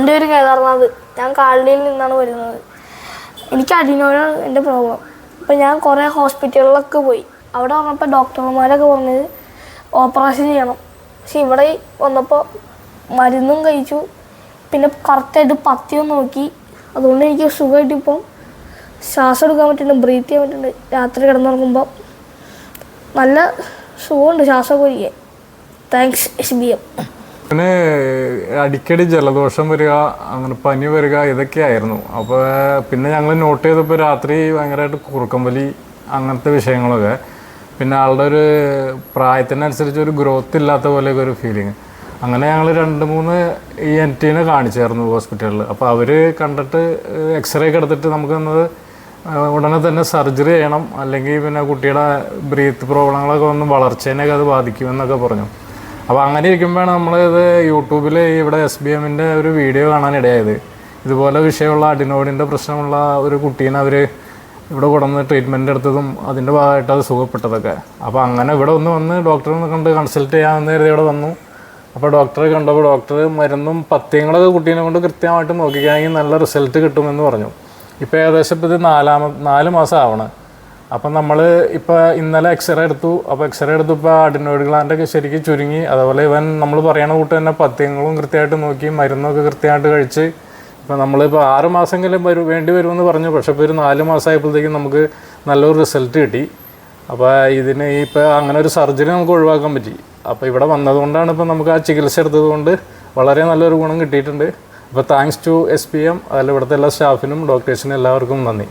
എന്റെ പേര് കേദാർനാഥ്. ഞാൻ കാലടിയിൽ നിന്നാണ് വരുന്നത്. എനിക്ക് അടിനോടാണ് എന്റെ പ്രോബ്ലം അപ്പം ഞാൻ കുറേ ഹോസ്പിറ്റലുകളിലൊക്കെ പോയി. അവിടെ വന്നപ്പോൾ ഡോക്ടർമാരൊക്കെ പറഞ്ഞത് ഓപ്പറേഷൻ ചെയ്യണം. പക്ഷെ ഇവിടെ വന്നപ്പോൾ മരുന്നും കഴിച്ചു. പിന്നെ കറക്റ്റായിട്ട് പത്തിയും നോക്കി. അതുകൊണ്ട് എനിക്ക് സുഖമായിട്ട് ഇപ്പം ശ്വാസം എടുക്കാൻ പറ്റുന്നുണ്ട് ബ്രീത്ത് ചെയ്യാൻ പറ്റുന്നുണ്ട് രാത്രി കിടന്നുറങ്ങുമ്പോൾ നല്ല സുഖമുണ്ട് ശ്വാസം ഒഴിക്കാൻ താങ്ക്സ് എസ് ബി എം പിന്നെ അടിക്കടി ജലദോഷം വരിക അങ്ങനെ പനി വരിക ഇതൊക്കെയായിരുന്നു അപ്പോൾ പിന്നെ ഞങ്ങൾ നോട്ട് ചെയ്തപ്പോൾ രാത്രി ഭയങ്കരമായിട്ട് കുറുക്കം വലി അങ്ങനത്തെ വിഷയങ്ങളൊക്കെ. പിന്നെ ആളുടെ ഒരു പ്രായത്തിനനുസരിച്ച് ഒരു ഗ്രോത്ത് ഇല്ലാത്ത പോലെയൊക്കെ ഒരു ഫീലിങ് അങ്ങനെ ഞങ്ങൾ രണ്ട് മൂന്ന് ഈ എൻ ടീനെ കാണിച്ചായിരുന്നു ഹോസ്പിറ്റലിൽ അപ്പോൾ അവർ കണ്ടിട്ട് എക്സ്റേ ഒക്കെ എടുത്തിട്ട് നമുക്ക് തന്നത് ഉടനെ തന്നെ സർജറി ചെയ്യണം. അല്ലെങ്കിൽ പിന്നെ കുട്ടിയുടെ ബ്രീത്ത് പ്രോബ്ലങ്ങളൊക്കെ ഒന്ന് വളർച്ചേനെയൊക്കെ അത് ബാധിക്കുമെന്നൊക്കെ പറഞ്ഞു. അപ്പോൾ അങ്ങനെ ഇരിക്കുമ്പോഴാണ് നമ്മളിത് യൂട്യൂബിൽ ഇവിടെ എസ് ബി എമ്മിന്റെ ഒരു വീഡിയോ കാണാനിടയായത് ഇതുപോലെ വിഷയമുള്ള അഡിനോയിഡിന്റെ പ്രശ്നമുള്ള ഒരു കുട്ടീനെ അവർ ഇവിടെ കൊണ്ടുവന്ന് ട്രീറ്റ്മെന്റ് എടുത്തതും അതിന്റെ ഭാഗമായിട്ട് അത് സുഖപ്പെട്ടതൊക്കെ. അപ്പോൾ അങ്ങനെ ഇവിടെ ഒന്ന് വന്ന് ഡോക്ടറെ കണ്ട് കൺസൾട്ട് ചെയ്യാമെന്ന് കരുതി ഇവിടെ വന്നു. അപ്പോൾ ഡോക്ടറെ കണ്ടപ്പോൾ ഡോക്ടർ മരുന്നും പത്യങ്ങളൊക്കെ കുട്ടീനെ കൊണ്ട് കൃത്യമായിട്ട് നോക്കിക്കാണെങ്കിൽ നല്ല റിസൾട്ട് കിട്ടുമെന്ന് പറഞ്ഞു. ഇപ്പോൾ ഏകദേശം ഇപ്പോൾ ഇത് നാലാമ നാല് മാസം ആവണം. അപ്പം നമ്മൾ ഇപ്പോൾ ഇന്നലെ എക്സ്റേ എടുത്തു. അപ്പോൾ എക്സ്റേ എടുത്തപ്പോൾ അഡിനോയിഡ് ഗ്ലാൻഡൊക്കെ ശരിക്കും ചുരുങ്ങി. അതുപോലെ ഇവൻ നമ്മൾ പറയണ കൂട്ട് തന്നെ പത്യങ്ങളും കൃത്യമായിട്ട് നോക്കി മരുന്നൊക്കെ കൃത്യമായിട്ട് കഴിച്ച്. ഇപ്പോൾ നമ്മളിപ്പോൾ ആറ് മാസമെങ്കിലും വരും വേണ്ടി വരുമെന്ന് പറഞ്ഞു. പക്ഷേ ഇപ്പോൾ ഒരു നാല് മാസമായപ്പോഴത്തേക്കും നമുക്ക് നല്ലൊരു റിസൾട്ട് കിട്ടി. അപ്പോൾ ഇതിന് ഇപ്പോൾ അങ്ങനെ ഒരു സർജറി നമുക്ക് ഒഴിവാക്കാൻ പറ്റി. അപ്പോൾ ഇവിടെ വന്നതുകൊണ്ടാണ് ഇപ്പോൾ നമുക്ക് ആ ചികിത്സ എടുത്തത് കൊണ്ട് വളരെ നല്ലൊരു ഗുണം കിട്ടിയിട്ടുണ്ട്. അപ്പോൾ thanks to S P M അതിൽ ഇവിടുത്തെ എല്ലാ സ്റ്റാഫിനും ഡോക്ടേഴ്സിനും എല്ലാവർക്കും നന്ദി.